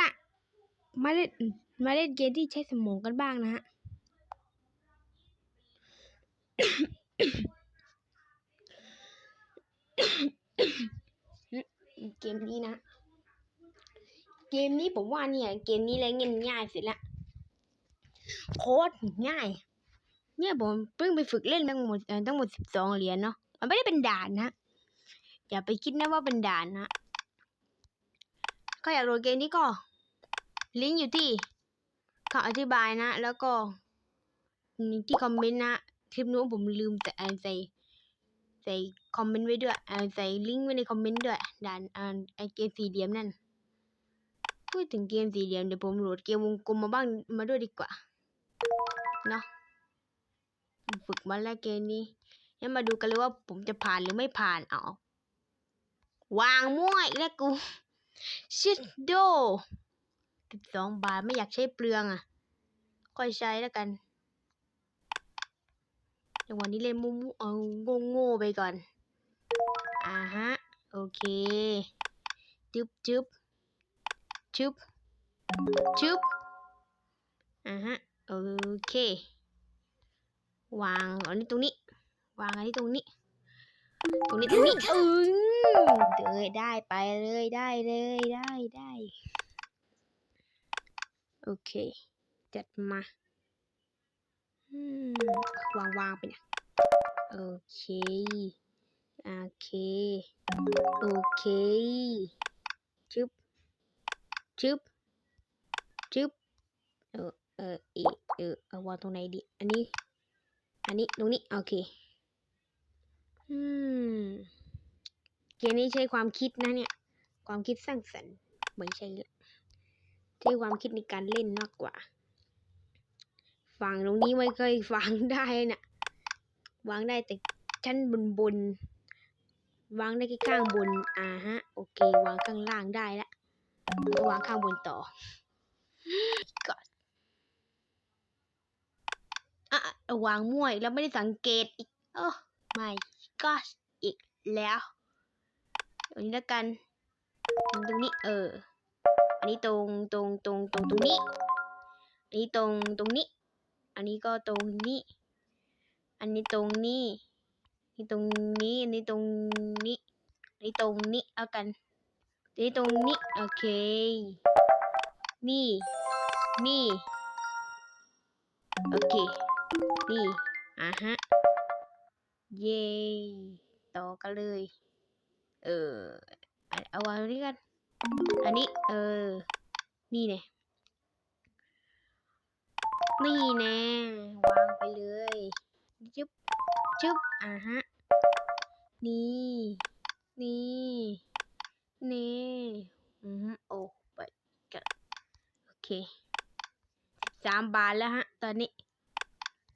ล่ะ มาเล่นมาเล่นเกมที่ใช้สมองกันบ้างนะฮะเกมนี้นะ เกมนี้ผมว่าเนี่ย เกมนี้เล่นง่ายๆสร็จละโคตรง่าย เนี่ยผมเพิ่งไปฝึกเล่นทั้งหมดทั้งหมดสิบสองเหรียญเนาะมันไม่ได้เป็นด่านนะ อย่าไปคิดนะว่าเป็นด่านนะ ก็อยากโหลดเกมนี้ก็ ลิงก์อยู่ที่คำอธิบายนะ แล้วก็ที่คอมเมนต์นะ คลิปนู้นผมลืมแต่ใส่ใส่คอมเมนต์ไว้ด้วยใส่ลิงก์ไว้ในคอมเมนต์ด้วยด่านอ่าไอเกมสี่เหลี่ยมนั่นพูดถึงเกมสี่เหลี่ยมเดี๋ยวผมโหลดเกมวงกลมมาบ้างมาด้วยดีกว่าเนาะฝึกมาแล้วเกมนี้งั้นมาดูกันเลยว่าผมจะผ่านหรือไม่ผ่านเอาวางมั่วอีกแล้วกู ชิดโดสิบสองบาทไม่อยากใช้เปลืองอะ ค่อยใช้แล้วกันจังหวะนี้เล่นมุมเอาโง่โง่ๆไปก่อน อ่าฮะ โอเค จึ๊บจึ๊บชึบชึบอ่าฮะ โอเค วางอันนี้ตรงนี้ วางอันนี้ตรงนี้ ตรงนี้ตรงนี้อืม เดยได้ไปเลยได้เลยได้ได้ โอเค จัดมาวางวางไปเนี่ยโอเค โอเค โอเคชึบชึบชึบเออเออเออเออวางตรงไหนดี อันนี้ อันนี้ตรงนี้ โอเค อืม เกมนี้ใช้ความคิดนะเนี่ย ความคิดสร้างสรรค์ไม่ใช่ใช้ความคิดในการเล่นมากกว่าฟังตรงนี้ไม่เคยฟังได้นะวางได้แต่ชั้นบนบนวางได้แค่ข้างบนอ่าฮะ โอเค วางข้างล่างได้ละวางข้างบนต่อก็อะอะวางมั่วแล้วไม่ได้สังเกตอีกโอ้ไม่ก็อีกแล้ว ตรงนี้แล้วกันตรงนี้ เออ อันนี้ตรงตรงตรงตรงตรงนี้ อันนี้ตรงตรงนี้ อันนี้ก็ตรงนี้ อันนี้ตรงนี้นี่ตรงนี้ อันนี้ตรงนี้ อันนี้ตรงนี้เอากันอันนี้ตรงนี้ โอเค นี่ นี่ โอเค นี่ อะฮะ เย่ต่อกันเลย เออ เอาวางตรงนี้กัน อันนี้ เออ นี่เนี่ยนี่แน่วางไปเลยจุ๊บจุ๊บอ่าฮะ นี่ นี่ นี่ อือฮึโอ้ไปกันโอเคสามบาทแล้วฮะ ตอนนี้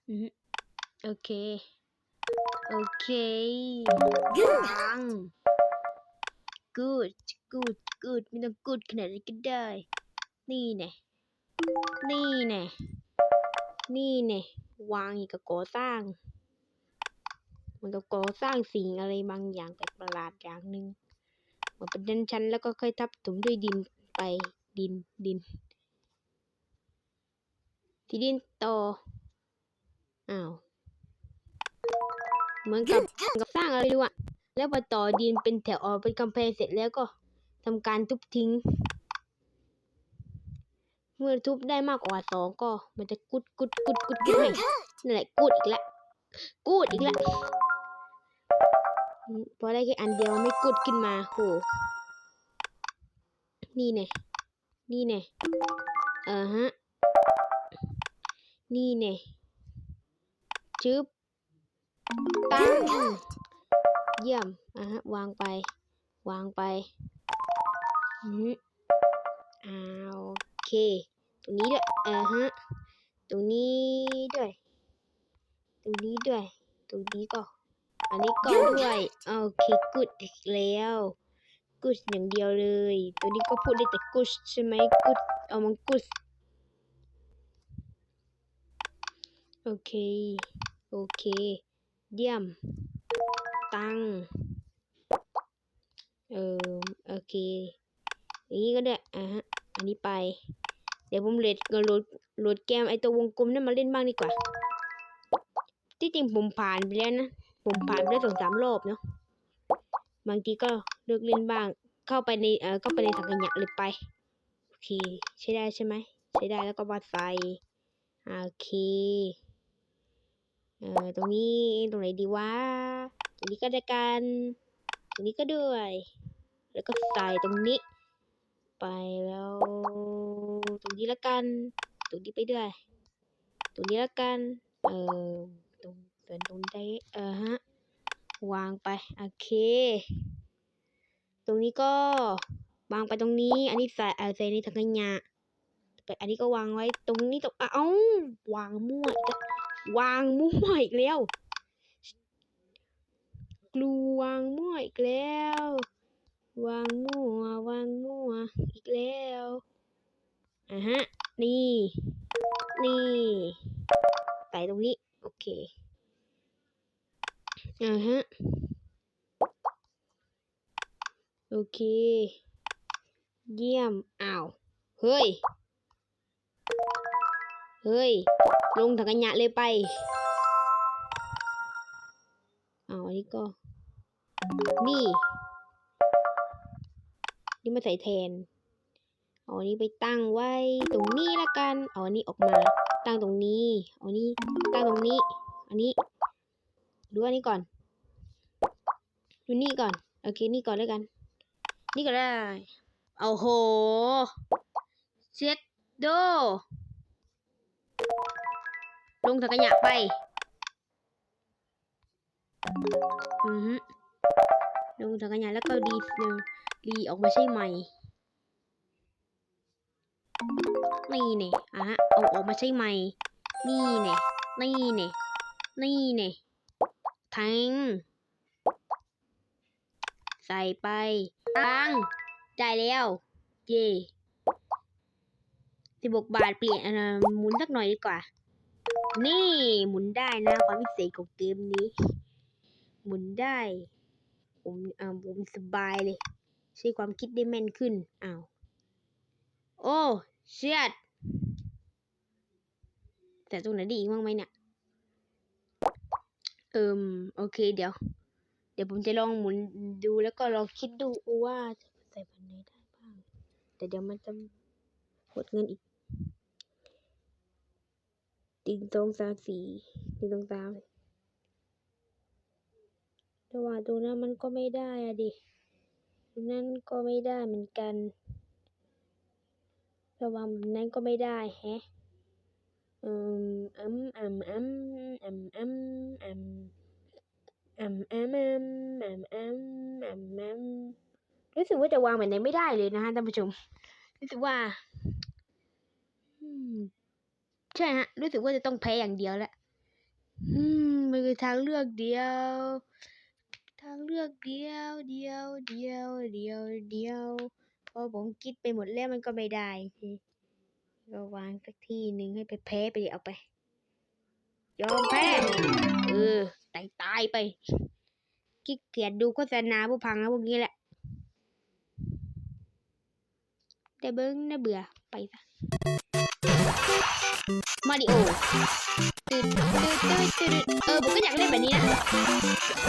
อือฮึโอเค โอเควาง good good good ไม่ต้อง good ขนาดนี้ก็ได้ นี่แน่นี่แน่นี่แน่วางอีกกับก่อสร้างมันก็ก่อสร้างสิ่งอะไรบางอย่างแปลกประหลาดอย่างหนึ่งมันเป็นชั้นชั้นแล้วก็ค่อยทับถมด้วยดินไปดินดิน ที่ดินต่ออ้าวเหมือนกับกับสร้างอะไรดูอะ แล้วพอต่อดินเป็นแถวออกเป็นกำแพงเสร็จแล้วก็ทำการทุบทิ้ง เมื่อทุบได้มากกว่าสองก็มันจะกุดกุดกุดกุดกุดให้นั่นแหละกุดอีกแล้วกุดอีกแล้วพอได้แค่อันเดียวไม่กุดขึ้นมาโหนี่แน่นี่แน่เออฮะ นี่แน่จึ๊บตั้ง เยี่ยมอะฮะวางไป วางไปอืมอ่าโอเค ตรงนี้ด้วยเออฮะตรงนี้ด้วย ตรงนี้ด้วย ตรงนี้ก็ อันนี้ก็ด้วยโอเคกูดอีกแล้วกูดอย่างเดียวเลย ตัวนี้ก็พูดได้แต่กูดใช่ไหมกูดเอามันกูดโอเค โอเค เยี่ยม ตังเออโอเคอันนี้ก็ได้อะฮะอันนี้ไป เดี๋ยวผมเลดก็โหลดโหลดเกมไอตัววงกลมนั่นมาเล่นบ้างดีกว่า ที่จริงผมผ่านไปแล้วนะ ผมผ่านไปได้สองสามรอบเนาะบางทีก็เลือกเล่นบ้าง เข้าไปในเอ่อเข้าไปในสังขยะเลยไปโอเคใช้ได้ใช่ไหมใช้ได้แล้วก็วาดไฟโอเคเออตรงนี้ตรงไหนดีวะ ตรงนี้ก็ได้กัน ตรงนี้ก็ด้วย แล้วก็ใส่ตรงนี้ ไปแล้ว ตรงนี้ละกัน ตรงนี้ไปด้วย ตรงนี้ละกัน เออตรงเป็นตรงไดเออฮะ วางไป โอเค ตรงนี้ก็วางไปตรงนี้ อันนี้ใส่เออใส่ในถังขยะไปอันนี้ก็วางไว้ตรงนี้ตรงอ้าววางมั่วอีกวางมั่วอีกแล้ว ลวงมั่วอีกแล้ว วางมั่ว วางมั่ว อีกแล้วอะฮะ นี่ นี่ไปตรงนี้ โอเคอะฮะ โอเค เยี่ยม อ้าว เฮ้ย เฮ้ย ลงถังขยะเลยไปอ้าวอันนี้ก็ นี่ นี่มาใส่แทนเอาอันนี้ไปตั้งไว้ตรงนี้ละกัน เอาอันนี้ออกมา ตั้งตรงนี้ เอาอันนี้ตั้งตรงนี้ อันนี้ดูอันนี้ก่อน ดูนี่ก่อน โอเค นี่ก่อนแล้วกัน นี่ก็ได้ เอาโหเซ็ดโด ลงถังขยะไป อือ ลงจากกงขยะแล้วก็รีรีออกมาใช่ไหมนี่เนี่ยอะฮะเอาออกมาใช่ไหมนี่เนี่ยนี่เนี่ยนี่เนี่ยทังใส่ไปตังได้แล้ว เย่สิบกบาทเปลี่ยนหมุนสักหน่อยดีกว่า นี่หมุนได้นะความพิเศษของเกมนี้ หมุนได้ ผมอ่าผมสบายเลย ใช้ความคิดได้แม่นขึ้นอ้าวโอ้เชียดแต่ตรงไหนดีอีกบ้างไหมเนี่ยเอิมโอเคเดี๋ยว เดี๋ยวผมจะลองหมุนดูแล้วก็ลองคิดดูว่าจะใส่พันไหนได้บ้าง แต่เดี๋ยวมันจะหมดเงินอีกติงตรงสามสี่ติงตรงสาม แต่ว่าตรงนั้นมันก็ไม่ได้อะดินั่นก็ไม่ได้เหมือนกันระวังนั้นก็ไม่ได้แฮะอืมอืมอืมอืมอืมอืมอืมอืมอืมอืมอืมอืมอืมอืมรู้สึกว่าจะวางแบบไหนไม่ได้เลยนะฮะท่านผู้ชม รู้สึกว่าใช่ฮะ รู้สึกว่าจะต้องแพ้อย่างเดียวแหละ อืม มันคือทางเลือกเดียวางเลือกเดียวเดียวเดียวเดียวเดียวพอผมคิดไปหมดแล้วมันก็ไม่ได้ก็วางสักที่หนึ่งให้ไปแพ้ไปเอาไป ยอมแพ้เออตายตายไปขี้เกียจดูโฆษณาผู้พังแะพวกนี้แหละแต่เบิ้งน่าเบื่อไปซะมาดิโอ เออผมก็อยากเล่นแบบนี้นะ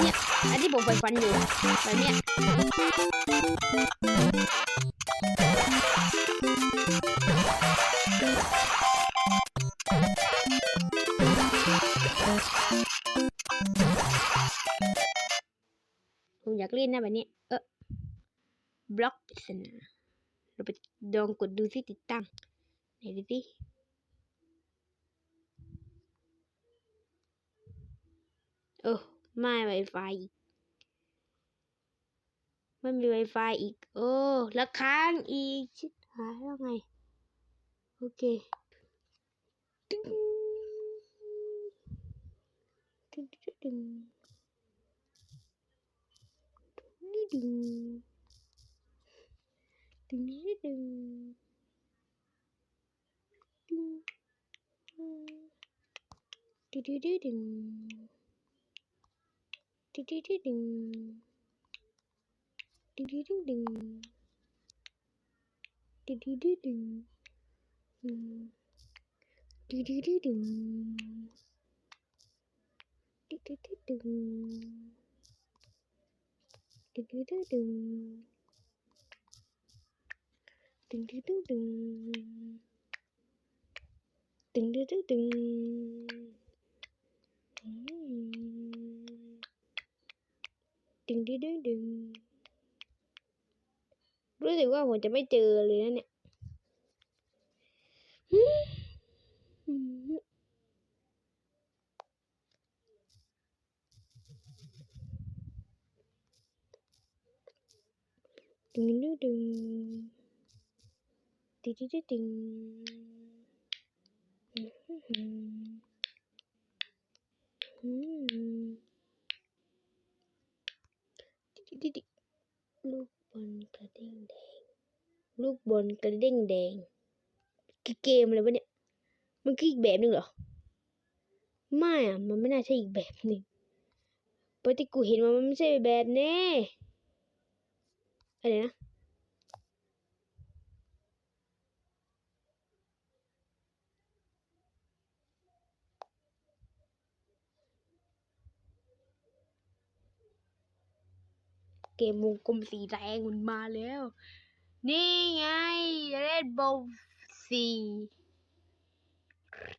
เนี่ยอันที่ผมใฝ่ฝันอยู่แบบเนี้ยผมอยากเล่นนะแบบนี้ เออบล็อกปริศนาเราไปลองกดดูสิติดตั้งไหนดูสิ เออ ไม่ไวไฟไม่มีไวไฟอีก โอ้ล้วค้างอีก ชิดหายแล้วไง โอเคตึ้งตึ้งตึ้งดึงดึงดึงดึงดึงดึงดึง Didididing. Didididing. Didididing. Didididing. Didididing. Didididing. Ding ding ding ding. Hmm. Ding ding ding ding. ตึงตึงตึงตึงตึงอืมอืมตึงตึงตึง ดิ๊ดลูกบอลกระเด้งแดง ลูกบอลกระเด้งแดงคือเกมอะไรวะเนี่ย มันคืออีกแบบนึงเหรอ ไม่อะมันไม่น่าใช่อีกแบบนึงเพราะที่กูเห็นว่ามันไม่ใช่แบบนี้อะไรนะ เกมวงกลมสีแดงมันมาแล้ว นี่ไงเรดโบสี่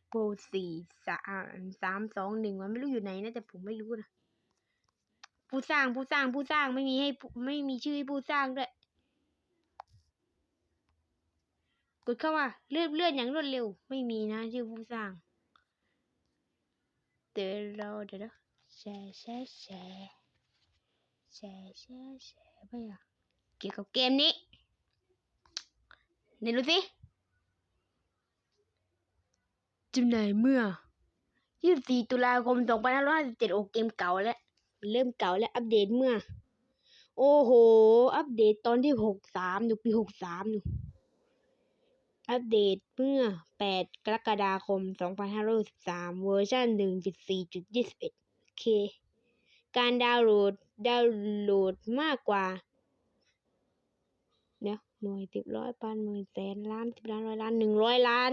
โบสี่สามสามสองหนึ่งมันไม่รู้อยู่ไหนนะแต่ผมไม่รู้นะผู้สร้างผู้สร้างผู้สร้างไม่มีให้ไม่มีชื่อให้ผู้สร้างด้วยกดเข้ามาเลื่อนเลื่อนอย่างรวดเร็ว ไม่มีนะชื่อผู้สร้างเดี๋ยวเราเดี๋ยวแชร์แชร์แชร์ แชร์แชร์แชร์ไปอะเกี่ยวกับเกมนี้ไหนดูสิจำหน่ายเมื่อ 24 ตุลาคม 2557 โอเกมเก่าแล้ว เริ่มเก่าแล้ว อัปเดตเมื่อ โอ้โห อัปเดตตอนที่ 63อยู่ปี63อยู่อัปเดตเมื่อ 8 กรกฎาคม 2513เวอร์ชัน1.4.21 โอเค การดาวน์โหลด ดาวน์โหลดมากกว่าเดี๋ยวหน่วยสิบร้อยพันหมื่นแสนล้านสิบล้านร้อยล้านหนึ่งร้อยล้าน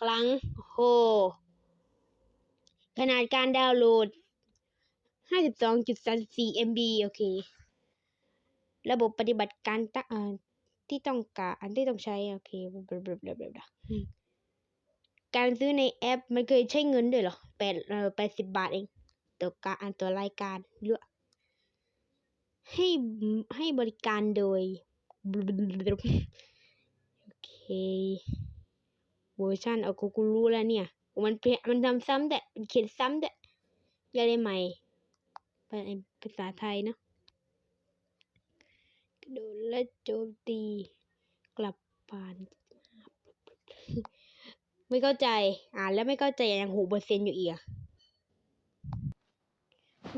ครั้งโหขนาดการดาวน์โหลด 52.34 MB โอเค ระบบปฏิบัติการตั้งเอ่อที่ต้องการอันที่ต้องใช้ โอเคบลบลบลบลการซื้อในแอป มันเคยใช้เงินด้วยเหรอแปดเอ่อแปดสิบบาทเอง ตัวการอันตัวรายการเลือก ให้ให้บริการโดยโอเคเวอร์ชันเอากูกูรู้แล้วเนี่ย มันเปลี่ยนมันทำซ้ำแต่มันเขียนซ้ำแต่อย่าได้ใหม่เป็นภาษาไทยนะกระโดดและโจมตี กลับผ่าน ไม่เข้าใจ อ่านแล้วไม่เข้าใจยังหกเปอร์เซ็นต์อยู่อีกอะ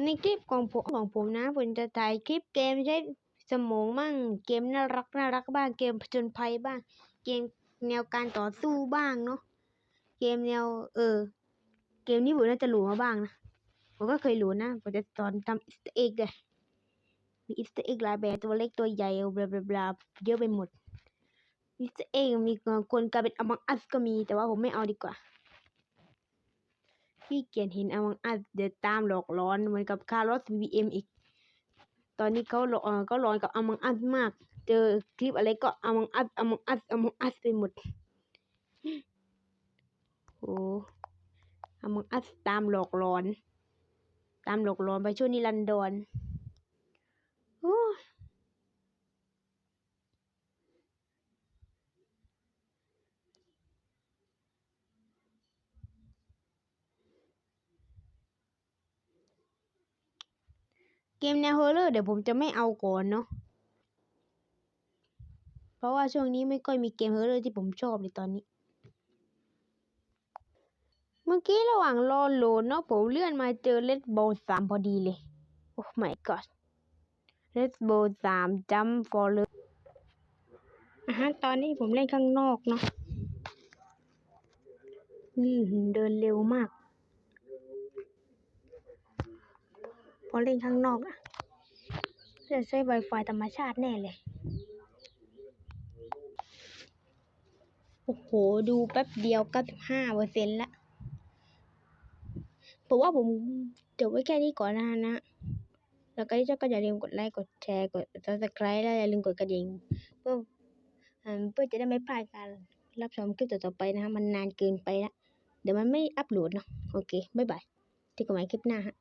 ในคลิปของผมของผมนะผมจะถ่ายคลิปเกมใช้สมองบ้างเกมน่ารักน่ารักบ้างเกมผจญภัยบ้าง เกมแนวการต่อสู้บ้างเนาะเกมแนว เออ เกมนี้ผมน่าจะหลูมาบ้างนะผมก็เคยหลูนะผมจะสอนทำอิสต์เอ็กเลยมีอิสต์เอ็กหลายแบบตัวเล็กตัวใหญ่บลาบลาบลาเยอะไปหมดอิสต์เอ็กมีคนกลายเป็นอมังอัสก็มีแต่ว่าผมไม่เอาดีกว่า พี่เกียนเห็นอวังอัดเดี๋ยวตามหลอกหลอนเหมือนกับคาร์ลอสวีเอ็มอีก ตอนนี้เขาหลอกเออเขาหลอนกับอวังอัดมาก เจอคลิปอะไรก็อวังอัสอวังอัสอวังอัดไปหมดโอ้อวังอัดตามหลอกหลอน ตามหลอกหลอนไปช่วงนิรันดรโอ้ยเก มแนวฮอร์เรอร์เดี๋ยวผมจะไม่เอาก่อนเนาะ เพราะว่าช่วงนี้ไม่ค่อยมีเกมฮอร์เรอร์ที่ผมชอบเลยตอนนี้ เมื่อกี้ระหว่างรอโหลดเนาะผมเลื่อนมาเจอเลดโบสามพอดีเลย โอ้ my god เลดโบสามจัมฟอร์เลอะฮะตอนนี้ผมเล่นข้างนอกเนาะนี่เดินเร็วมาก พอเล่นข้างนอกอะจะใช้ Wi-Fi ธรรมชาติแน่เลย โอ้โห ดูแป๊บเดียว 95เปอร์เซ็นต์ละผมว่าผมจบไว้แค่นี้ก่อนนะนะ แล้วก็ที่ชอบก็อย่าลืมกดไลค์ กดแชร์ กด subscribe แล้วอย่าลืมกดกระดิ่ง เพื่อเพื่อจะได้ไม่พลาดการรับชมคลิปต่อๆไปนะครับมันนานเกินไปละ เดี๋ยวมันไม่อัปโหลดเนาะ โอเค บ๊ายบายเจอกันใหม่คลิปหน้าฮะ